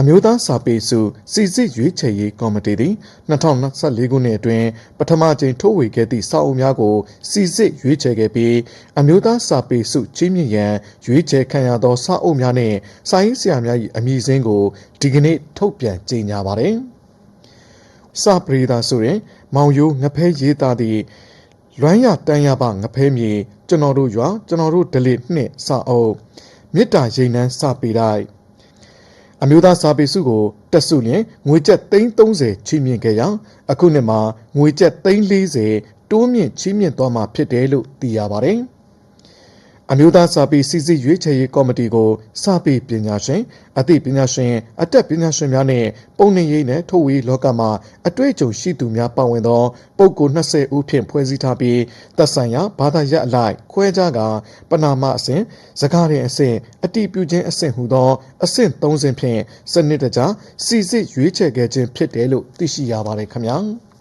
အမျိုးသားစာပေစုစီစစ်ရွေးချယ်ရေးကော်မတီသည်2024ခုနှစ်အတွင်းပထမကြိမ်ထုတ်ဝေခဲ့သည့်စာအုပ်များကိုစီစစ်ရွေးချယ်ခဲ့ပြီးအမျိုးသားစာပေစုချင်းမြင့်ရန်ရွေးချယ်ခံရသောစာအုပ်များနှင့်စာရေးဆရာများ၏အမည်စင်းကိုဒီကနေ့ထုတ်ပြန်ကြေညာပါသည်။စာပရိသာဆိုရင်မောင်ယိုးငဖဲရေးသားသည့်လွမ်းရတန်းရပငဖဲမြေကျွန်တော်တို့ရွာကျွန်တော်တို့ဒလိနှင့်စာအုပ်မေတ္တာရိန်နှန်းစာပေတိုက် အမျိုးသားစာပေစုကိုတက်စုလျင်ငွေကျပ်330ချီးမြှင့်ခဲ့ရာအခုနှစ်မှာငွေကျပ်340တိုးမြင့်ချီးမြှင့်သွားမှာဖြစ်တယ်လို့သိရပါတယ်။ အမျိုးသားစာပေစီစစ်ရွေးချယ်ရေးကော်မတီကိုစာပေပညာရှင်အသိပညာရှင်အတက်ပညာရှင်များနဲ့ပုံနှိပ်ရေးနဲ့ထုတ်ဝေးလောကမှာအတွေ့အကြုံရှိသူများပါဝင်သောပုဂ္ဂိုလ်20ဦးဖြင့်ဖွဲ့စည်းထားပြီးသက်ဆိုင်ရာဘာသာရပ်အလိုက်ခွဲခြားကပနာမအဆင့်စကားရင်အဆင့်အတိပြုခြင်းအဆင့်ဟူသောအဆင့်30ဖြင့်စနစ်တကျစီစစ်ရွေးချယ်ခဲ့ခြင်းဖြစ်တယ်လို့သိရှိရပါတယ်ခင်ဗျာ။